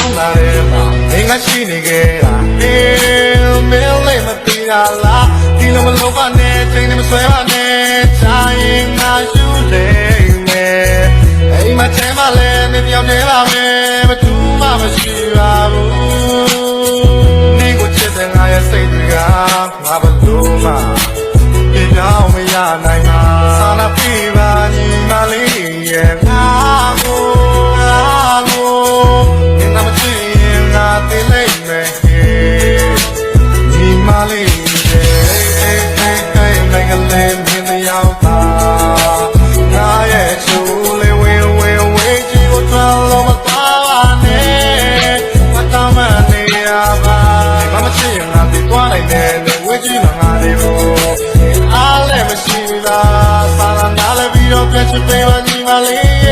လုံးလာတဲ့မှာမင်းကရှိနေခဲ့တာဟင်းမင်းလေးမသိတာလားဒီလိုမလုံးပါနဲ့ချိန်နေမဆွဲပါနဲ့ချာရင်ငါရှူနေမယ်အိမ်မှာချမ်းမလဲမင်းပြောင်းနေပါမယ်မတူမှမရှိပါဘူးနေကိုချစ်တဲ့ငါရဲ့စိတ်တွေကငါဘလို့မှပြပြောင်းမရနိုင်ပါဆန္ဒပြပါညီမလေးရဲ့ သိသွားနိုင်တယ်ဝေးချီမှာငါလေးကိုအားလည်းမရှိဘူးလားစာလာနာလည်းပြီးတော့ပြချင်ပေးပါညီမလေး